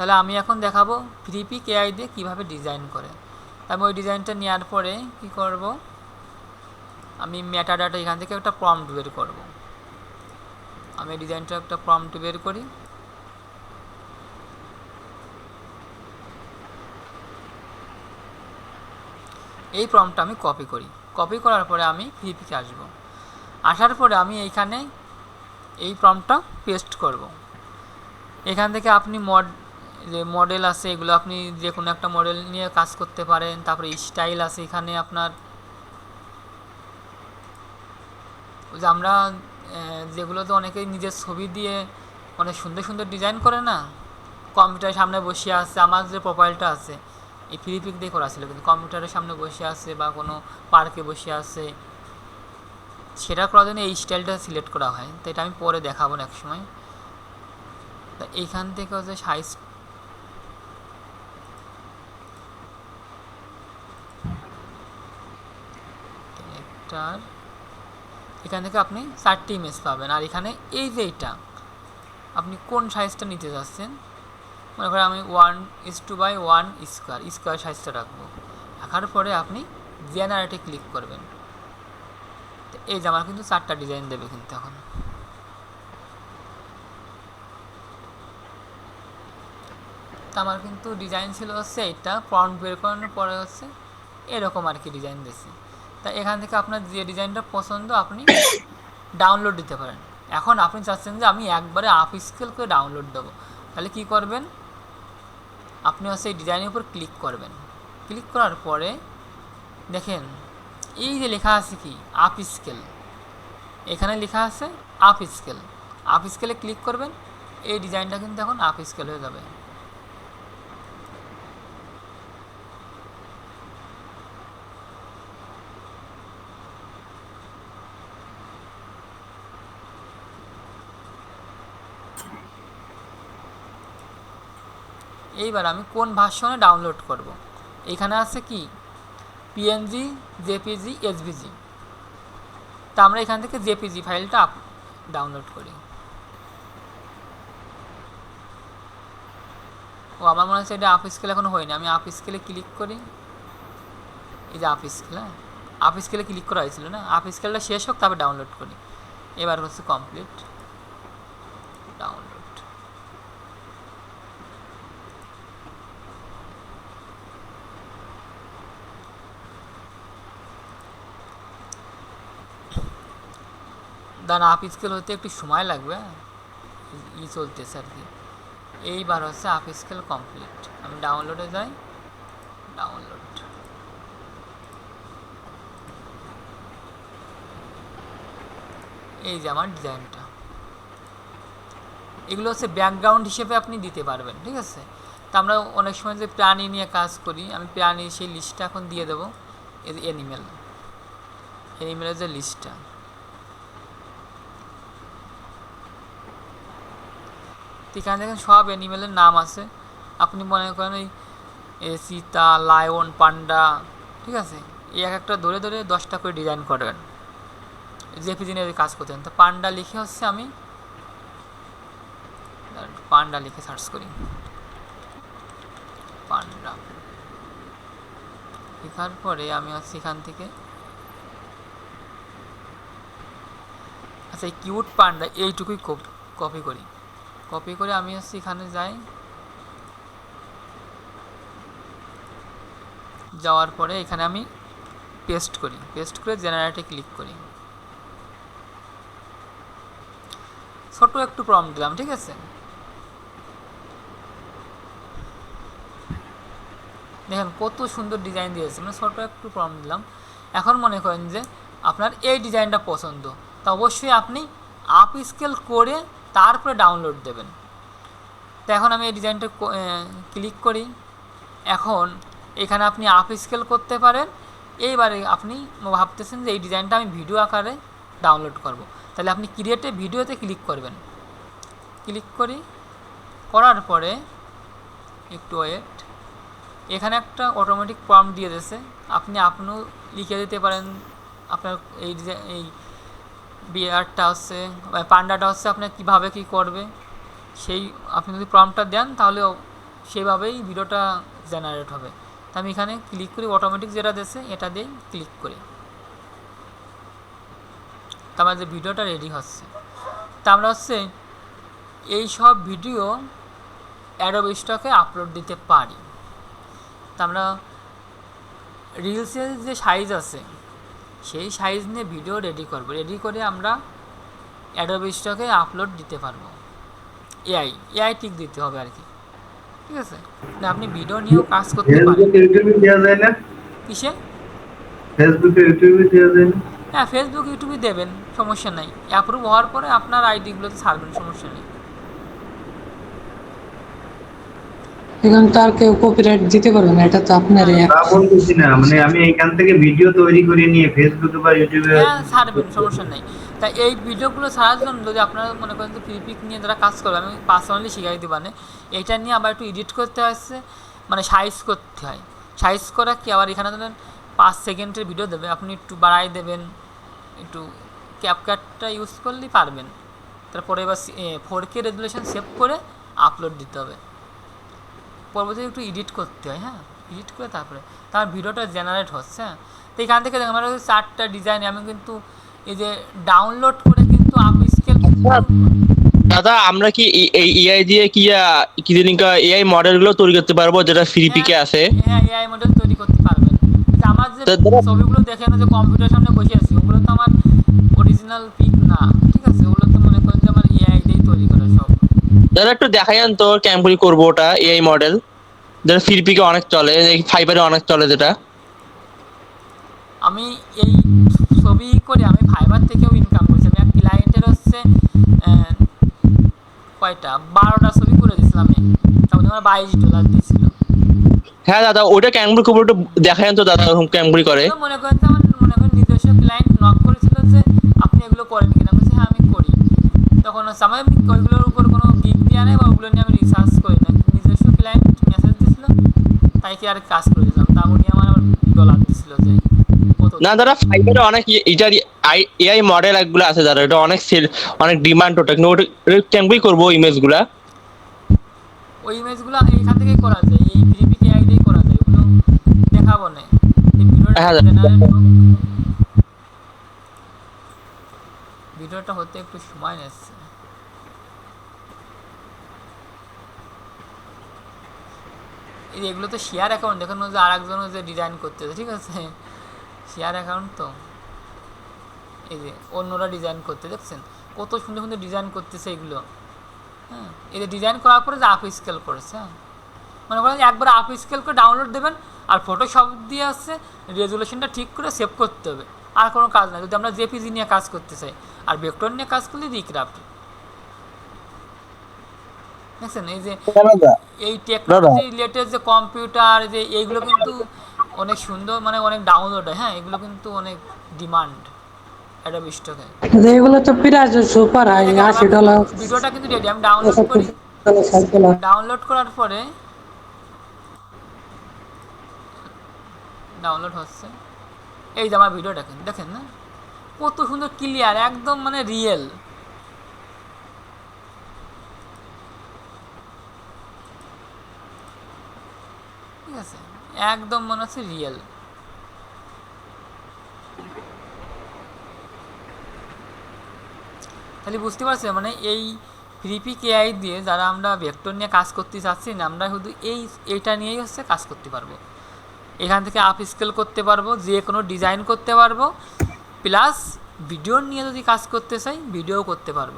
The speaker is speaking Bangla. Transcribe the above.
তাহলে আমি এখন দেখাবো ফ্রিপিক এআই দিয়ে কীভাবে ডিজাইন করে। আমি ওই ডিজাইনটা নেওয়ার পরে কি করব? আমি মেটা ডাটা এখান থেকে একটা প্রম্পট বের করব। আমি ডিজাইনটা একটা প্রম্পট বের করি। এই প্রম্পটটা আমি কপি করি। কপি করার পরে আমি ফ্রিপিকে আসব। আসার পরে আমি এইখানে এই প্রম্পটটা পেস্ট করব। এখান থেকে আপনি মড যে মডেল আছে, এগুলো আপনি যে কোনো একটা মডেল নিয়ে কাজ করতে পারেন। তারপরে স্টাইল আছে এখানে আপনার। যে আমরা যেগুলোতে অনেকেই নিজের ছবি দিয়ে অনেক সুন্দর সুন্দর ডিজাইন করে না? কম্পিউটারের সামনে বসে আছে, আমার যে প্রোফাইলটা আছে, এই ফ্রি দিয়ে করা ছিল, কিন্তু কম্পিউটারের সামনে বসে আছে বা কোনো পার্কে বসে আছে, সেটা করার জন্য এই স্টাইলটা সিলেক্ট করা হয়। তো এটা আমি পরে দেখাবো এক সময়। তা এইখান থেকে হচ্ছে সাইজ ক্যারেক্টার এখান থেকে আপনি চারটি ইমেজ পাবেন। আর এখানে এই যে এইটা আপনি কোন সাইজটা নিতে চাচ্ছেন? মনে করেন আমি one is two by one square square সাইজটা রাখব। রাখার পরে আপনি জেনারেটে ক্লিক করবেন। তো এই যে আমার কিন্তু চারটা ডিজাইন দেবে কিন্তু এখন। আমার কিন্তু ডিজাইন ছিল হচ্ছে এইটা ফ্রন্ট বের করানোর পরে হচ্ছে এরকম আর কি ডিজাইন দিয়েছি। তা এখান থেকে আপনার যে ডিজাইনটা পছন্দ, আপনি ডাউনলোড দিতে পারেন। এখন আপনি চাচ্ছেন যে আমি একবারে আপ স্কেল করে ডাউনলোড দেবো। তাহলে কি করবেন? আপনি হচ্ছে এই ডিজাইনের উপর ক্লিক করবেন। ক্লিক করার পরে দেখেন, এই যে লেখা আছে কি? আপ স্কেল এখানে লেখা আছে আপ স্কেল আপ স্কেলে ক্লিক করবেন, এই ডিজাইনটা কিন্তু এখন আপ স্কেল হয়ে যাবে। এইবার আমি কোন ভার্সনে ডাউনলোড করব। এখানে আছে কি? পিএনজি জেপিজি এসভিজি তা আমরা এখান থেকে জেপিজি ফাইলটা আপ ডাউনলোড করি। ও, আমার মনে হচ্ছে এটা আপ স্কেল এখনও হয়নি। আমি আপ স্কেলে ক্লিক করি। এই যে আপ স্কেল হ্যাঁ? আপ স্কেলে ক্লিক করা হয়েছিল, না? আপ স্কেলটা শেষ হোক, তারপর ডাউনলোড করি। এবার হচ্ছে কমপ্লিট ডাউনলোড দান আপ স্কেল হতে একটু সময় লাগবে হ্যাঁ? ই চলতেছে আর কি। এইবার হচ্ছে আপ স্কেল কমপ্লিট আমি ডাউনলোডে যাই। ডাউনলোড এই যে আমার ডিজাইনটা এগুলো হচ্ছে ব্যাকগ্রাউন্ড হিসেবে আপনি দিতে পারবেন, ঠিক আছে? তা আমরা অনেক সময় যে প্রাণী নিয়ে কাজ করি, আমি প্রাণী সেই লিস্টটা এখন দিয়ে দেবো। অ্যানিমেল অ্যানিমেলের যে লিস্টটা এখানে দেখেন সব অ্যানিমেলের নাম আছে। আপনি মনে করেন ওই সীতা, লায়ন, পান্ডা, ঠিক আছে? এই এক একটা ধরে ধরে দশটা করে ডিজাইন করবেন। জেপিজি নিয়ে কাজ করতেন। তো পান্ডা লিখে হচ্ছে আমি পান্ডা লিখে সার্চ করি। পান্ডা। লেখার পরে আমি হচ্ছে এখান থেকে আচ্ছা এই কিউট পান্ডা, এইটুকুই কপি করি। কপি করে আমি হচ্ছে এখানে যাই। যাওয়ার পরে এখানে আমি পেস্ট করি। পেস্ট করে জেনারেটে ক্লিক করি। ছোট একটু প্রম দিলাম, ঠিক আছে? দেখেন কত সুন্দর ডিজাইন দিয়েছে মানে ছোট একটু প্রম দিলাম। এখন মনে করেন যে আপনার এই ডিজাইনটা পছন্দ। তা অবশ্যই আপনি আপ স্কেল করে তারপরে ডাউনলোড দেবেন। তো এখন আমি এই ডিজাইনটা ক্লিক করি। এখন এখানে আপনি আপ স্কেল করতে পারেন। এইবারে আপনি ভাবতেছেন যে এই ডিজাইনটা আমি ভিডিও আকারে ডাউনলোড করব। তাহলে আপনি ক্রিয়েটে ভিডিওতে ক্লিক করবেন। ক্লিক করি। করার পরে একটু ওয়েট এখানে একটা অটোমেটিক প্রম্পট দিয়ে দিয়েছে। আপনি আপনিও লিখে দিতে পারেন। আপনার এই ডিজাইন এই বিয়ারটা হচ্ছে পান্ডাটা হচ্ছে আপনার কীভাবে কী করবে, সেই আপনি যদি প্রম্পটটা দেন, তাহলে ও সেভাবেই ভিডিওটা জেনারেট হবে। তো আমি এখানে ক্লিক করি অটোমেটিক যেটা দিয়েছে, এটা দিয়েই ক্লিক করি। তো আমার যে ভিডিওটা রেডি হচ্ছে। তা আমরা হচ্ছে এই সব ভিডিও অ্যাডোব স্টকে আপলোড দিতে পারি। তা আমরা রিলসের যে সাইজ আছে সেই সাইজ নিয়ে ভিডিও রেডি করব। রেডি করে আমরা অ্যাডোব স্টকে আপলোড দিতে পারব। এআই এআই টিক দিতে হবে আর কি। ঠিক আছে? না আপনি ভিডিও নিয়েও কাজ করতে পারেন। ফেসবুক ইউটিউবে দেওয়া যায় না? কিসে? ফেসবুকে ইউটিউবে দেওয়া যায় না? হ্যাঁ ফেসবুক ইউটিউবে দেবেন সমস্যা নাই। অ্যাপ্রুভ হওয়ার পরে আপনার আইডিগুলোতে ছাড়বেন সমস্যা নেই। এখন তো আর কেউ কপিরাইট দিতে পারবে না এটা তো আপনারই এক- তা বলতেছি না মানে আমি এখান থেকে ভিডিও তৈরি করে নিয়ে ফেসবুকে বা ইউটিউবে হ্যাঁ ছাড়বেন সমস্যা নেই। তা এই ভিডিওগুলো ছাড়ার জন্য যদি আপনারা মনে করেন যে পিক নিয়ে যারা কাজ করবে আমি পার্সোনালি শিখাই দিবানে এইটা নিয়ে আবার একটু এডিট করতে আসছে মানে সাইজ করতে হয়। সাইজ করা কি আবার এখানে ধরেন পাঁচ সেকেন্ডের ভিডিও দেবে আপনি একটু বাড়াই দেবেন একটু ক্যাপকাটটা ইউজ করলেই পারবেন। তারপরে এবার ফোর কে রেজুলেশন সেভ করে আপলোড দিতে হবে। পরবর্তীতে একটু এডিট করতে হয় হ্যাঁ? এডিট করে তারপরে। তার ভিডিওটা জেনারেট হচ্ছে হ্যাঁ? তো এখান থেকে দেখো আমার চারটা ডিজাইন আমি কিন্তু এই যে ডাউনলোড করে কিন্তু আপ স্কেল দাদা আমরা কি এই- এআই দিয়ে কি কি জানি এআই মডেলগুলো তৈরি করতে পারব যেটা ফ্রি পিকে আছে হ্যাঁ এআই মডেল তৈরি করতে পারবেন আমার যে ছবিগুলো দেখে না যে কম্পিউটার সামনে বসে আছি ওগুলো তো আমার অরিজিনাল পিক না ঠিক আছে? ওগুলো তো মনে করেন যে আমার এআই দিয়ে তৈরি করা দাদা একটু দেখাই আন তো ক্যাম্পুরি করব ওটা এআই মডেল যেটা ফ্রি অনেক চলে ফাইবারে অনেক চলে যেটা। আমি এই ছবি করে আমি ফাইবার থেকেও ইনকাম করছি। আমি এক ক্লায়েন্টের হচ্ছে কয়টা? বারোটা ছবি করে দিয়েছিলাম তখন আমার বাইশ ডলার দিয়েছিল। হ্যাঁ দাদা ওটা ক্যাম্পুরি করব একটু দেখাই আন তো দাদা ওরকম ক্যাম্পুরি করে। মনে করেন আমার মনে করেন নিজস্ব ক্লায়েন্ট নক করেছিল যে আপনি এগুলো করেন কিনা? বলছি হ্যাঁ আমি করি। তখন হচ্ছে আমার এমনি ওইগুলোর উপর কোনো গিক দেওয়া নেই বা ওগুলো নিয়ে আমি রিসার্চ করি না নিজস্ব ক্লায়েন্ট মেসেজ দিয়েছিল তাই কি আর কাজ করে দিলাম? তা উনি আমার ডলার দিয়েছিল যে না দাদা ফাইবারে অনেক এটার এআই মডেল একগুলো আছে দাদা এটা অনেক সেল অনেক ডিমান্ড ওটা। কিন্তু ওটা ক্যাম্পুরি করব ইমেজগুলা ওই ইমেজগুলো এইখান থেকেই করা যায় এই ফ্রিপিকে আই দিয়েই করা যায় ওগুলো দেখাবো না। ভিডিওটা হ্যাঁ, ভিডিওটা হতে একটু সময় নিচ্ছে এই যে এগুলো তো শেয়ার অ্যাকাউন্ট দেখুন যে আর একজনও যে ডিজাইন করতেছে, ঠিক আছে? শেয়ার অ্যাকাউন্ট তো। এই যে অন্যরা ডিজাইন করতে, দেখছেন? কত সুন্দর সুন্দর ডিজাইন করতেছে এগুলো। হ্যাঁ? এই যে ডিজাইন করার পরে যে আপ স্কেল করেছে হ্যাঁ? মনে করেন একবার আপ স্কেল করে ডাউনলোড দেবেন, আর ফটোশপ দিয়ে আসছে রেজুলেশনটা ঠিক করে সেভ করতে হবে। আর কোনো কাজ নাই। যদি আমরা জেপিজি নিয়ে কাজ করতে চাই, আর ভেক্টর নিয়ে কাজ করলে রিক্রাফট দেখছেন এই যে এই টেকনোলজি রিলেটেড যে কম্পিউটার যে এইগুলো কিন্তু অনেক সুন্দর মানে অনেক ডাউনলোড হয় হ্যাঁ? এগুলো কিন্তু অনেক ডিমান্ড একটা স্টকে এগুলো তো প্রাইস সুপার হাই আশি ডলার ভিডিওটা কিন্তু রেডি আমি ডাউনলোড করি। ডাউনলোড করার পরে ডাউনলোড হচ্ছে। এই যে আমার ভিডিও দেখেন দেখেন না? কত সুন্দর ক্লিয়ার একদম মানে রিয়েল আছে? একদম মনে হচ্ছে রিয়েল তাহলে বুঝতে পারছি মানে এই ফ্রিপি কেআই দিয়ে যারা আমরা ভেক্টর নিয়ে কাজ করতে চাচ্ছি, না, আমরা শুধু এই, এইটা নিয়েই হচ্ছে কাজ করতে পারব। এখান থেকে আপ স্কেল করতে পারব, যে কোনো ডিজাইন করতে পারব প্লাস ভিডিও নিয়ে যদি কাজ করতে চাই ভিডিও করতে পারব।